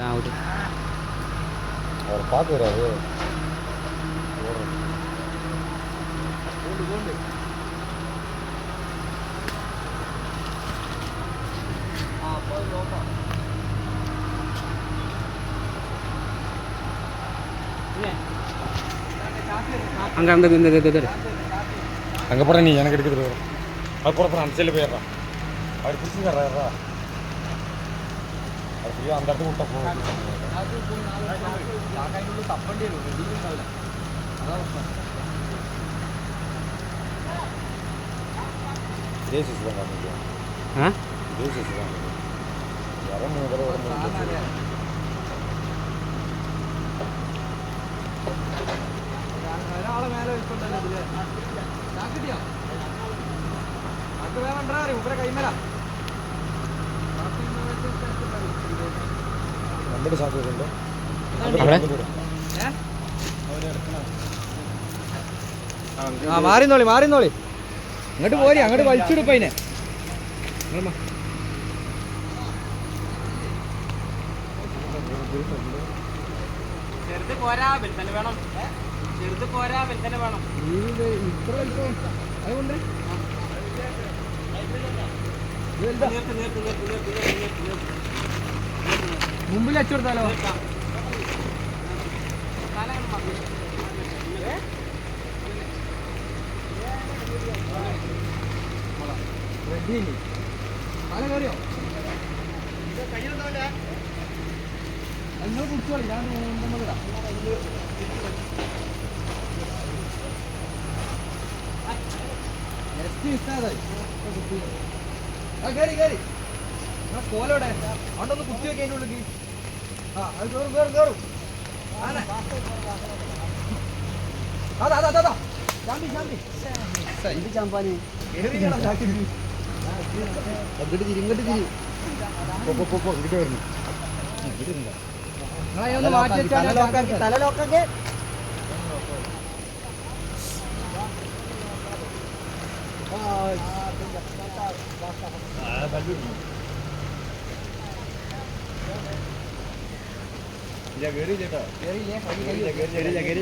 out. அவர் பார்க்குறாரு. அங்கே அந்த இந்த அங்கே போட நீ எனக்கு எடுக்கிறது அது போகிற அந்த சைடில் போயிடுறான் அவர் பிடிச்சிக்கிறாரா ഈ അന്തരത്ത് കൂട്ടപ്പോ തപ്പേണ്ടി വരും ഉണ്ടാവില്ല അതാ പ്രശ്നം ഇതേ ശിശു ഇതേ ശിശു ഇറങ്ങി ഇവിടെ ഒരാളെ മേലെ വെച്ചിട്ടുണ്ടല്ലോ ഇതിൽ ഞാൻ കിട്ടിയോ അത് വേണം ഇവരെ കൈമേലാ രണ്ടടി സാധ്യതയുണ്ട്. അവിടെ? ആ മാറിന്നോളി മാറിന്നോളി അങ്ങോട്ട് പോരി അങ്ങോട്ട് വലിച്ചിടുപ്പ അതിനെ. ചെറുത് പോരാ വലുതന്നെ വേണം. ചെറുത് പോരാ വലുതന്നെ വേണം. ഇത്ര വലിപ്പം അതുകൊണ്ട്? നീർത്ത് നീർത്ത് നീർത്ത് നീർത്ത് നീർത്ത് നീർത്ത് നീർത്ത്. മുമ്പിൽ അച്ചു കൊടുത്താലോ അങ്ങട് മറിഞ്ഞു. ഏ? റെഡി തല ഞാൻ കൊണ്ടുവന്നിടാം ജസ്റ്റ് ആ കോലോടെ അവിടൊന്ന് കുത്തി വെക്കാൻ ഉള്ളിൽ ആ അത് കയറും കയറും കയറും. അതാ അതാ അതാ, ശാന്തി ശാന്തി. ഇത് ചാമ്പാന്. അങ്ങോട്ട് തിരി ഇങ്ങോട്ട് തിരി. പോ പോ, പോ ഇങ്ങോട്ട് വരുന്നു ഒന്ന് മാറ്റി വെച്ചാൽ തല ലോക്കാക്കി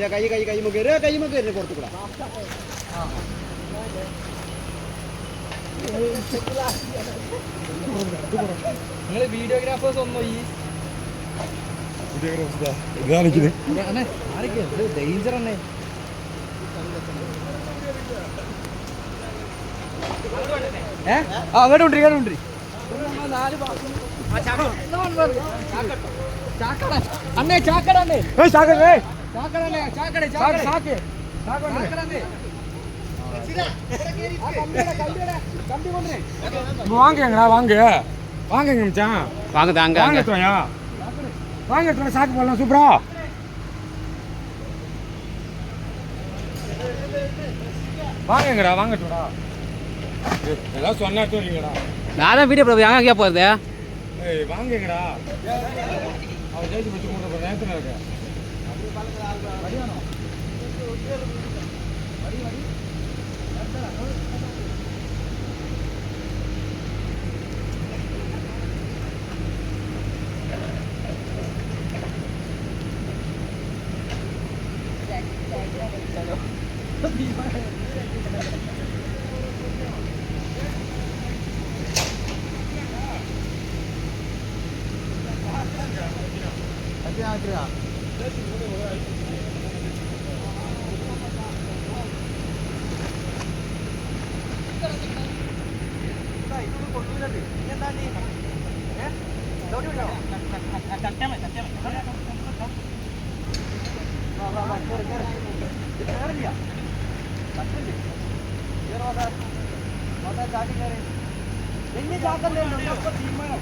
കൈ കൈ കൈ മുഖേര കൈ മുഖേര പുറത്തു കൂടാ നിങ്ങൾ വീഡിയോഗ്രാഫേഴ്സ് ഒന്നും ഈ ഡേഞ്ചർ തന്നെ ഏ? ആ അങ്ങോട്ട് കൊണ്ടിരി ഇങ്ങോട്ട് കൊണ്ടിരി നാല് ചാക്കട అన్నే చాకడండి చాకడే చాకడండి చాకడే చాకడే చాకే చాకడండి வாங்கங்கடா வாங்க வாங்கங்க மச்சான் வாங்க தாங்க வாங்க தோயா வாங்க தோயா சாக்கு போடலாம் சூப்பரா வாங்கங்கடா வாங்க தோடா எல்லாம் சொன்னா தோலிங்கடா நான் தான் வீடியோ போகிறது ஏய் வாங்குங்கடா அவன் ஜெயிச்சு வச்சு மூணு மணி நேரத்தில் இருக்க Thank you. മതി. വലിയ ചാക്കല്ലേ തീരുമാനം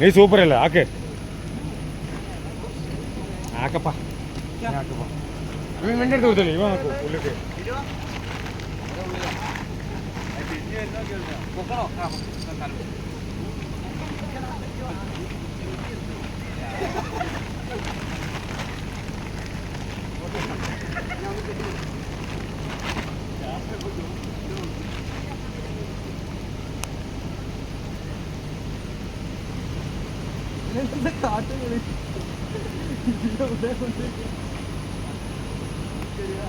നീ സൂപ്പർ അല്ലേ ആക്കേ. ആക്കപ്പാ. ആക്കപ്പാ അടുത്ത് കൊടുത്തല്ലേ? ഇവൻ ഉള്ളിലേക്ക് കാട്ടുകളി ശരിയാ